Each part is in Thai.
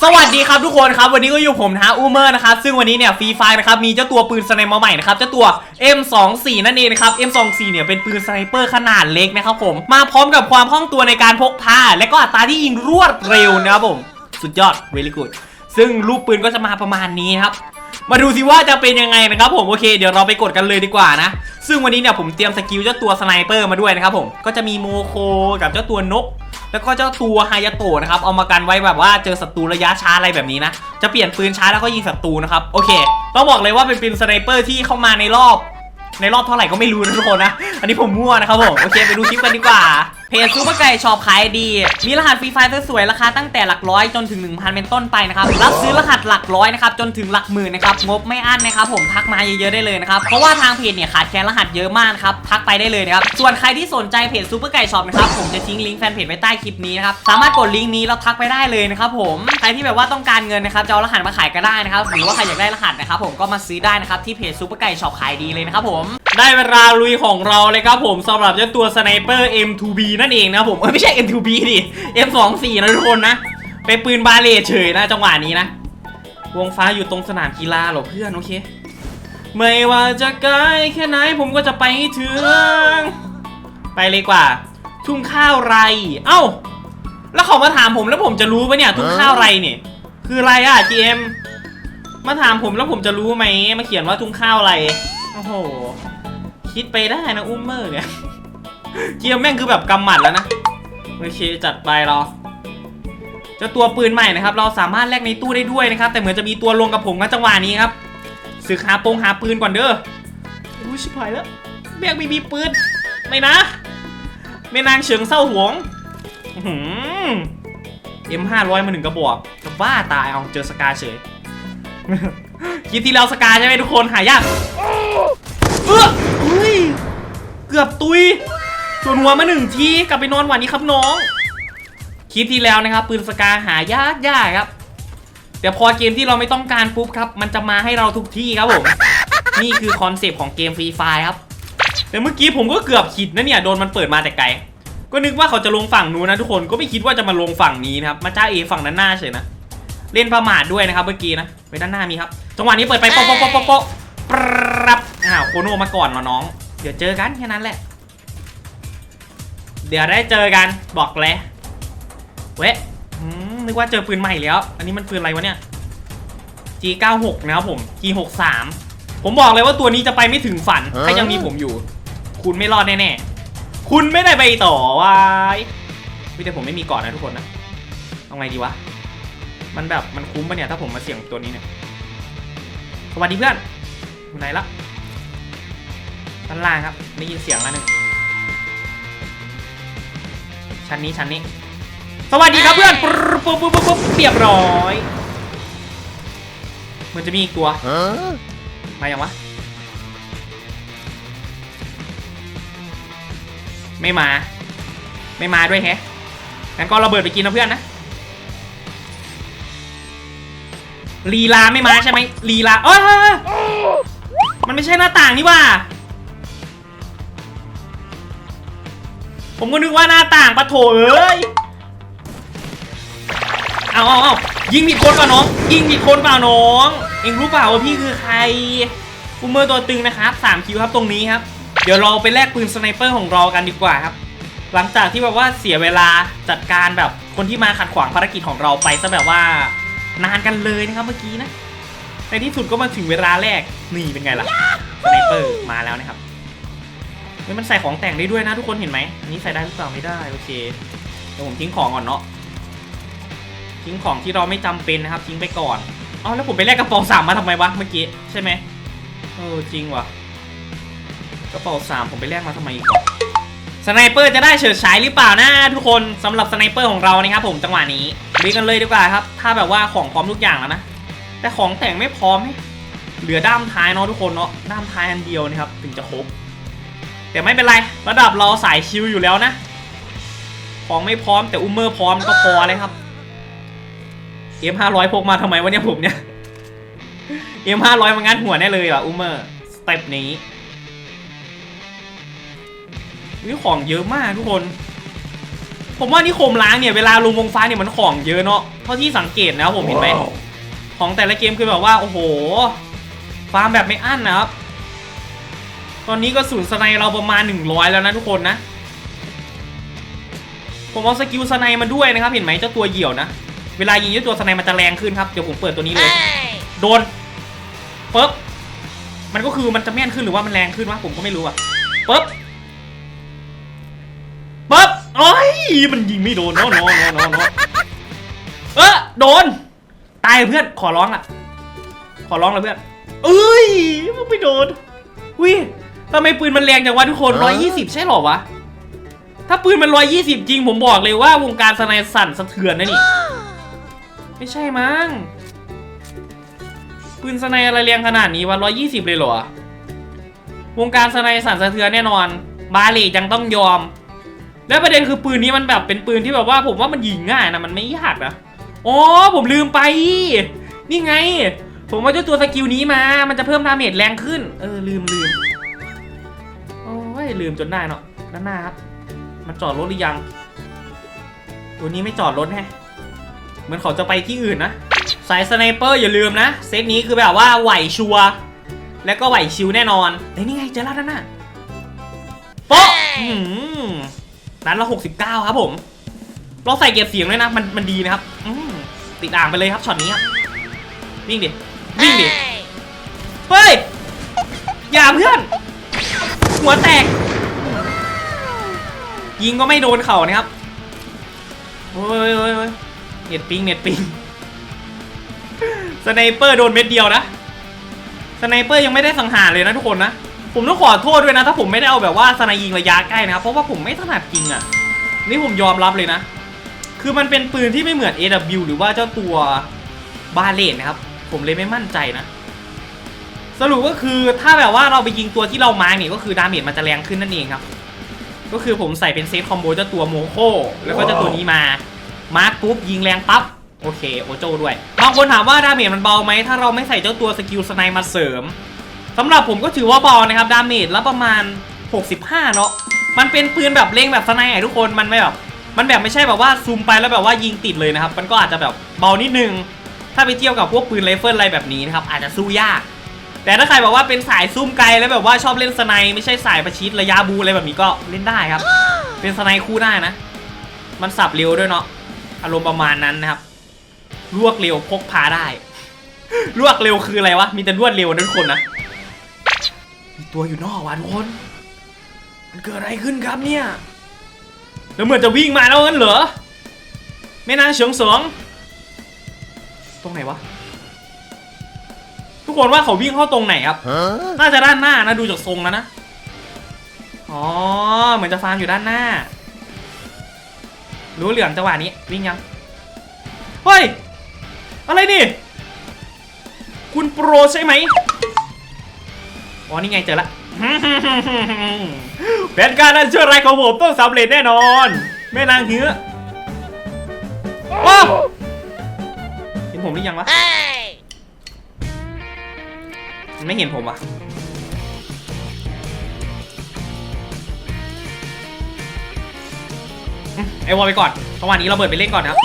สวัสดีครับทุกคนครับวันนี้ก็อยู่ผมนะฮะอูเมอร์นะครับซึ่งวันนี้เนี่ยฟรีไฟนะครับมีเจ้าตัวปืนสไนเปอร์ใหม่นะครับเจ้าตัว M24 นั่นเองนะครับ M24 เนี่ยเป็นปืนสไนเปอร์ขนาดเล็กนะครับผมมาพร้อมกับความคล่องตัวในการพกพาและก็อัตราที่ยิงรวดเร็วนะครับผม สุดยอด very good ซึ่งรูปปืนก็จะมาประมาณนี้ครับ มาดูสิว่าจะเป็นยังไงนะครับผมโอเคเดี๋ยวเราไปกดกันเลยดีกว่านะ ซึ่งวันนี้เนี่ยผมเตรียมสกิลเจ้าตัวสไนเปอร์มาด้วยนะครับผมก็จะมีโมโคกับเจ้าตัวนก แล้วก็เจ้าตัวไฮยาโตะนะครับเอามากันไว้แบบว่าเจอศัตรูระยะช้าอะไรแบบนี้นะ จะเปลี่ยนปืนช้าแล้วก็ยิงศัตรูนะครับโอเคต้องบอกเลยว่าเป็นปืนสไนเปอร์ที่เข้ามาในรอบ ในรอบเท่าไหร่ก็ไม่รู้นะทุกคนนะอันนี้ผมมั่วนะครับผมโอเคไปดูคลิปกันดีกว่า เพจซูเปอร์ไก่ชอบขายดี มีรหัสฟรีไฟล์สวยๆราคาตั้งแต่หลักร้อยจนถึง 1,000 เป็นต้นไปนะครับ รับซื้อรหัสหลักร้อยนะครับจนถึงหลักหมื่นนะครับ งบไม่อั้นนะครับผมทักมาเยอะๆได้เลยนะครับ เพราะว่าทางเพจเนี่ยขาดแคลนรหัสเยอะมากครับ ทักไปได้เลยนะครับ ส่วนใครที่สนใจเพจซูเปอร์ไก่ชอบนะครับ ผมจะทิ้งลิงก์แฟนเพจไว้ใต้คลิปนี้นะครับ สามารถกดลิงก์นี้แล้วทักไปได้เลยนะครับผม ใครที่แบบว่าต้องการเงินนะครับจะเอารหัสมาขายก็ได้นะครับ หรือว่าใครอยากได้รหัสนะครับผมก็มาซื้อได้นะครับที่เพจซูเปอร์ไก่ชอบขายดีเลยนะครับผม ได้เวลาลุยของเราเลยครับผมสำหรับเจ้าตัวสไนเปอร์ M2B นนเองนะครับผมเอ้ยไม่ใช่ M2B ดิ M24 นะทุกคนนะเป็นปืนบาเลตเฉยนะจังหวะนี้นะ วงฟ้าอยู่ตรงสนามกีฬาเหรอเพื่อนโอเค ไม่ว่าจะไกลแค่ไหนผมก็จะไปให้ถึง ไปเลยกว่า ทุ่งข้าวไร เอ้า แล้วเขามาถามผมแล้วผมจะรู้ปะเนี่ย ทุ่งข้าวไรเนี่ย คืออะไรอะ GM มาถามผมแล้วผมจะรู้ไหมมาเขียนว่าทุ่งข้าวอะไร โอ้โห คิดไปได้นะอุ้มเมอร์เนี่ย เกียร์แม่งคือแบบกำหมัดแล้วนะ โอเคจัดไปรอจ้าตัวปืนใหม่นะครับ เราสามารถแลกในตู้ได้ด้วยนะครับ แต่เหมือนจะมีตัวลงกับผมกันจังหวะนี้ครับศึกหาปงหาปืนก่อนเด้ออุ้ยชิบหายแล้วแบกไม่มีปืน ไม่นะแม่นางเฉิงเศร้าหวงเอ็มห้าร้อยมาหนึ่งกระบอกจะบ้าตายเอาเจอสกาเฉยคลิปที่แล้วสกาใช่ไหมทุกคนหายากเอออุ้ย เกือบตุย ส่วนหัวมาหนึ่งทีกลับไปนอนหวันนี้ครับน้อง คลิปที่แล้วนะครับปืนสกาหายากยากครับ แต่พอเกมที่เราไม่ต้องการปุ๊บครับ มันจะมาให้เราทุกที่ครับผม นี่คือคอนเซปต์ของเกมฟรีไฟครับ แต่เมื่อกี้ผมก็เกือบขิดนะเนี่ยโดนมันเปิดมาแต่ไกล ก็นึกว่าเขาจะลงฝั่งนู้นนะทุกคน ก็ไม่คิดว่าจะมาลงฝั่งนี้นะครับ มาจ้าเอฝั่งด้านหน้าเฉยนะ เล่นประมาทด้วยนะครับเมื่อกี้นะ ไปด้านหน้ามีครับ จังหวะนี้เปิดไปโป๊ะโป๊ะโป๊ะโป๊ะโป๊ะปรับอ้าวโคโนมาก่อนมาน้อง เดี๋ยวเจอกันแค่นั้นแหละ เดี๋ยวได้เจอกันบอกเลยเว้ยอืมนึกว่าเจอปืนใหม่แล้ว อันนี้มันปืนอะไรวะเนี่ย G96 นะครับผม G63 ผมบอกเลยว่าตัวนี้จะไปไม่ถึงฝัน ถ้ายังมีผมอยู่ คุณไม่รอดแน่ๆ คุณไม่ได้ไปต่อวายพี่แต่ผมไม่มีก่อนนะทุกคนนะเอาไงดีวะ มันแบบมันคุ้มปะเนี่ยถ้าผมมาเสี่ยงตัวนี้เนี่ย สวัสดีเพื่อนอยู่ไหนละชั้นล่างครับ ได้ยินเสียงแล้วหนึ่ง ชั้นนี้ชั้นนี้ สวัสดีครับเพื่อนปุ๊บปุ๊บปุ๊บปุ๊บเรียบร้อยเหมันจะมีอีกตัวมาอย่างวะ ไม่มา ไม่มาด้วยแฮะงั้นก็ระเบิดไปกินนะเพื่อนนะลีลาไม่มาใช่ไหมลีลาเอ้ยเอ้ยเอ้ยมันไม่ใช่หน้าต่างนี่ว่า ผมก็นึกว่าหน้าต่างปะโถเอ้ย เอาเอาเอายิงผิดคนเปล่าน้อง ยิงผิดคนเปล่าน้อง เองรู้เปล่าว่าพี่คือใครกูเมอร์ตัวตึงนะครับสามคิวครับตรงนี้ครับ เดี๋ยวเราไปแลกปืนสไนเปอร์ของเรากันดีกว่าครับ หลังจากที่แบบว่าเสียเวลาจัดการแบบคนที่มาขัดขวางภารกิจของเราไปซะแบบว่านานกันเลยนะครับเมื่อกี้นะในที่สุดก็มาถึงเวลาแรกนี่เป็นไงล่ะสไนเปอร์มาแล้วนะครับ ฮ้ยมันใส่ของแต่งได้ด้วยนะทุกคนเห็นไหมอันนี้ใส่ได้หรือเปล่าไม่ได้โอเคเดี๋ยวผมทิ้งของก่อนเนาะทิ้งของที่เราไม่จำเป็นนะครับ ทิ้งไปก่อนอ๋อแล้วผมไปแลกกระเป๋าสามมาทำไมวะเมื่อกี้ใช่ไหมเออจริงวะกระเป๋าสามผมไปแลกมาทำไมอีกสไนเปอร์จะได้เฉิดฉายหรือเปล่านะทุกคนสำหรับสไนเปอร์ของเรานะครับผมจังหวะนี้ลุยกันเลยดีกว่าครับ ถ้าแบบว่าของพร้อมทุกอย่างแล้วนะแต่ของแต่งไม่พร้อมให้เหลือด้ามท้ายเนาะทุกคนเนาะด้ามท้ายอันเดียวนะครับถึงจะครบ แต่ไม่เป็นไร ระดับเราสายชิวอยู่แล้วนะ ของไม่พร้อมแต่อุ้มเมอร์พร้อมก็พอเลยครับ M500 พกมาทำไมวะเนี่ยผมเนี่ย M500 มันงัดหัวแน่เลยว่ะอุ้มเมอร์สเต็ปนี้วิของเยอะมากทุกคน ผมว่านี่โคมล้างเนี่ยเวลาลงวงฟ้าเนี่ยมันของเยอะเนาะเท่าที่สังเกตนะครับผมเห็นไหมของแต่ละเกมคือแบบว่าโอ้โหฟาร์มแบบไม่อั้นนะครับ ตอนนี้ก็สูนสไนเราประมาณ 100 แล้วนะทุกคนนะ ผมเอาสกิลสไนมาด้วยนะครับ เห็นไหมเจ้าตัวเหยี่ยวนะ เวลายิงเจ้าตัวสไนมันจะแรงขึ้นครับ เดี๋ยวผมเปิดตัวนี้เลย โดนปึ๊บ มันก็คือมันจะแม่นขึ้นหรือว่ามันแรงขึ้นวะผมก็ไม่รู้อะปึ๊บปึ๊บโอ้ยมันยิงไม่โดนเนาะเนาะเนาะเนาะเนาะเออโดน ตายเพื่อน ขอร้องล่ะ ขอร้องเลยเพื่อนเอ้ยมันไม่โดนวิ ทำไมปืนมันแรงจังวะทุกคนฮะ120 ใช่เหรอวะ ถ้าปืนมัน 120 จริงผมบอกเลยว่าวงการสไนสั่นสะเทือนนะนี่ ไม่ใช่มั้ง ปืนสไนอะไรแรงขนาดนี้วะ 120 เลยเหรอ วงการสไนสั่นสะเทือนแน่นอน บาเลยังต้องยอม แล้วประเด็นคือปืนนี้มันแบบเป็นปืนที่แบบว่าผมว่ามันยิงง่ายนะมันไม่ยากนะ อ๋อผมลืมไป นี่ไง ผมว่าเจ้าตัวสกิลนี้มา มันจะเพิ่มดาเมจแรงขึ้น เออลืมลืม โอ้ยลืมจนได้เนาะด้านหน้าครับ มันจอดรถหรือยัง ตัวนี้ไม่จอดรถแฮะเหมือนเขาจะไปที่อื่นนะสายสไนเปอร์อย่าลืมนะ เซตนี้คือแบบว่าไหวชัวร์แล้วก็ไหวชิวแน่นอนเฮ้ยนี่ไงเจอแล้วด้านหน้าโป๊ะอื้อหือนั้นละ69ครับผมเราใส่เก็บเสียงด้วยนะ มันมันดีนะครับอืมติดอ่างไปเลยครับช็อตนี้ครับวิ่งดิวิ่งดิเฮ้ยอย่าเพื่อน หัวแตก ยิงก็ไม่โดนเข่านะครับโอ้ยโอ้ยโอ้ยเน็ตปิงเน็ตปิงสไนเปอร์โดนเม็ดเดียวนะสไนเปอร์ยังไม่ได้สังหารเลยนะทุกคนนะ ผมต้องขอโทษด้วยนะ ถ้าผมไม่ได้เอาแบบว่าสไนยิงระยะใกล้นะครับเพราะว่าผมไม่ถนัดจริงอะ นี่ผมยอมรับเลยนะ คือมันเป็นปืนที่ไม่เหมือน AW หรือว่าเจ้าตัวบาเลนนะครับ ผมเลยไม่มั่นใจนะสรุปก็คือถ้าแบบว่าเราไปยิงตัวที่เรามาเนี่ยก็คือดาเมจมันจะแรงขึ้นนั่นเองครับ ก็คือผมใส่เป็นเซตคอมโบเจ้าตัวโมโคแล้วก็เจ้าตัวนี้มา มาร์กปุ๊บยิงแรงปั๊บโอเคโอโจด้วยบางคนถามว่าดาเมจมันเบาไหมถ้าเราไม่ใส่เจ้าตัวสกิลสไนมาเสริมสำหรับผมก็ถือว่าเบานะครับดาเมจแล้วประมาณ 65 เนาะมันเป็นปืนแบบเล็งแบบสไนอะทุกคนมันไม่แบบมันแบบไม่ใช่แบบว่าซูมไปแล้วแบบว่ายิงติดเลยนะครับ มันก็อาจจะแบบเบานิดนึง ถ้าไปเทียบกับพวกปืนไรเฟิลอะไรแบบนี้นะครับอาจจะสู้ยาก แต่ถ้าใครแบบว่าเป็นสายซุ่มไกลแล้วแบบว่าชอบเล่นสไนไม่ใช่สายประชิดระยะบูอะไรแบบนี้ก็เล่นได้ครับ เป็นสไนคู่ได้นะ มันสับเร็วด้วยเนาะอารมณ์ประมาณนั้นนะครับลวกเร็วพกพาได้ลวกเร็วคืออะไรวะมีแต่รวดเร็วนะทุกคนนะมีตัวอยู่นอกว่ะทุกคนมันเกิดอะไรขึ้นครับเนี่ยแล้วเหมือนจะวิ่งมาแล้วงั้นเหรอแม่นางเฉิงสองตรงไหนวะ ทุกคนว่าเขาวิ่งเข้าตรงไหนครับ Huh? น่าจะด้านหน้านะดูจากทรงแล้วนะ อ๋อ เหมือนจะฟาร์มอยู่ด้านหน้า รู้เหลืองจังหวะนี้ วิ่งยัง เฮ้ย อะไรนี่ คุณโปรใช่ไหม อ๋อ นี่ไงเจอละเป็นการอัญเชิญอะไรของผมต้องสำเร็จแน่นอน แม่นางเหือว้าวเห็นผมหรือยังวะมัน ไม่เห็นผมอะอืมไอวอลไปก่อนจังหวะนี้เราเบิดไปเล่นก่อนนะครับ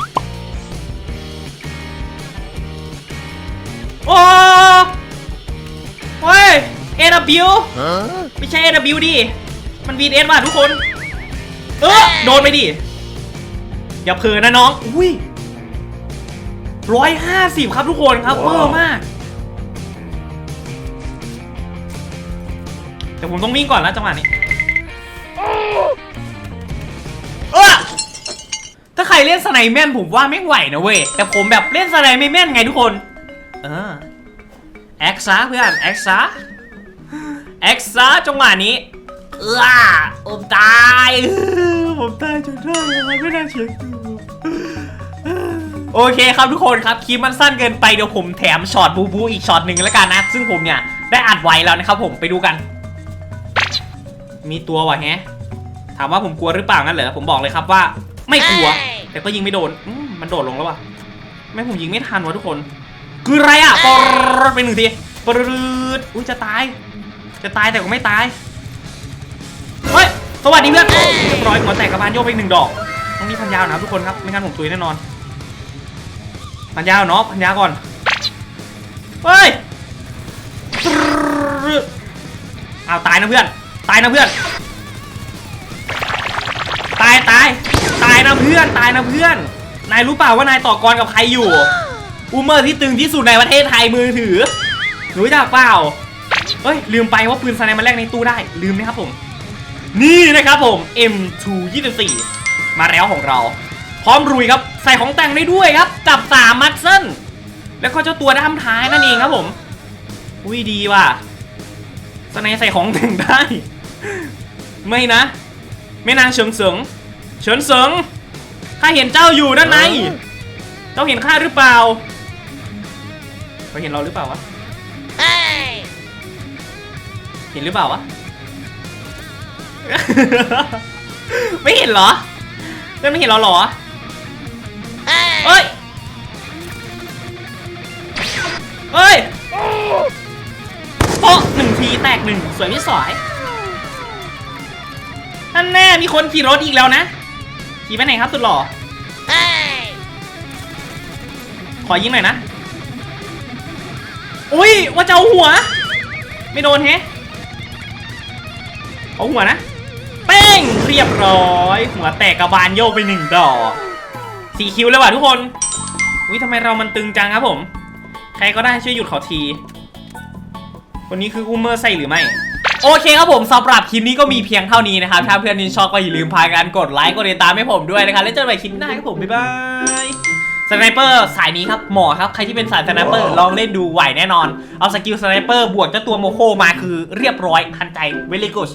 โอ้เฮ้ย AW Huh? ไม่ใช่ AW ดิ มัน VS ว่ะทุกคน เออโดนไปดิ อย่าเผลอนะน้อง อุ้ยร้อยห้าสิบครับทุกคนครับเวอร์มาก แต่ผมต้องวิ่งก่อนแล้วจังหวะนี้เออถ้าใครเล่นสไนแม่นผมว่าไม่ไหวนะเว้ย แต่ผมแบบเล่นสไนไม่แม่นไงทุกคน เออแอคซาเพื่อนแอคซาแอคซาจังหวะนี้เออผมตายเออผมตายจนได้เลยไม่น่าเชื่อถือโอเคครับทุกคนครับคลิปมันสั้นเกินไปเดี๋ยวผมแถมช็อตบูบูอีกช็อตหนึ่งแล้วกันนะ ซึ่งผมเนี่ยได้อัดไว้แล้วนะครับผมไปดูกัน มีตัววะแฮะ ถามว่าผมกลัวหรือเปล่างั้นเหรอผมบอกเลยครับว่า ไม่กลัว แต่ก็ยิงไม่โดนอืมมันโดดลงแล้ววะไม่ผมยิงไม่ทันวะทุกคน คืออะไรอะปรดไปหนึ่งทีปรดอุ้ยจะตาย จะตายแต่ก็ไม่ตายเฮ้ยสวัสดีเพื่อนเรียบร้อยหัวแตกกระบาลโยกไปอีกหนึ่งดอกต้องมีพันยาวนะครับทุกคนครับไม่งั้นผมตุยแน่นอน พันยาก่อนเนาะพันยาก่อนเฮ้ยอ้าวตายนะเพื่อน ตายนะเพื่อน ตายตายตายนะเพื่อนตายนะเพื่อน นายรู้เปล่าว่านายต่อกรกับใครอยู่ อูเมอร์ที่ตึงที่สุดในประเทศไทยมือถือรู้จักเปล่าเฮ้ยลืมไปว่าปืนสไนมันแลกในตู้ได้ลืมไหมครับผม นี่นะครับผม M224 มาแล้วของเรา พร้อมรุยครับใส่ของแต่งได้ด้วยครับกับ3มักเซนแล้วก็เจ้าตัวด้ามท้ายนั่นเองครับผม อุ้ยดีว่ะสไนใส่ของแต่งได้ ไม่นะไม่นางเฉิงเสิงเฉินเสิงข้าเห็นเจ้าอยู่ด้านในเจ้าเห็นข้าหรือเปล่าเขาเห็นเราหรือเปล่าวะเห็นหรือเปล่าวะไม่เห็นเหรอเพื่อนไม่เห็นเราเหรอเอ้ยเอ้ยโป๊ะหนึ่งทีแตกหนึ่งสวยไม่สวย ท่นแน่มีคนขี่รถอีกแล้วนะ ขี่ไปไหนครับสุดหล่อขอยิงหน่อยนะ อุ้ยว่าจะเอาหัว ไม่โดนเฮะเอาหัวนะ เป้งเรียบร้อย หัวแตกกระบาลโยกไปหนึ่งดอกสีคิวเลยว่ะทุกคน อุ้ยทำไมเรามันตึงจังครับผม ใครก็ได้ช่วยหยุดเขาที คนนี้คืออูเมอร์ใส่หรือไม่ โอเคครับผมสำหรับคลิปนี้ก็มีเพียงเท่านี้นะครับ ถ้าเพื่อนนินชอบก็อย่าลืมพากันกดไลค์กดติดตามให้ผมด้วยนะครับ แล้วเจอกันใหม่คลิปหน้าครับผม บ๊ายบายสไนเปอร์สายนี้ครับหมอครับ ใครที่เป็นสายสไนเปอร์ลองเล่นดูไหวแน่นอน เอาสกิลสไนเปอร์บวกเจ้าตัวโมโคมาคือเรียบร้อยทันใจเวลิกุส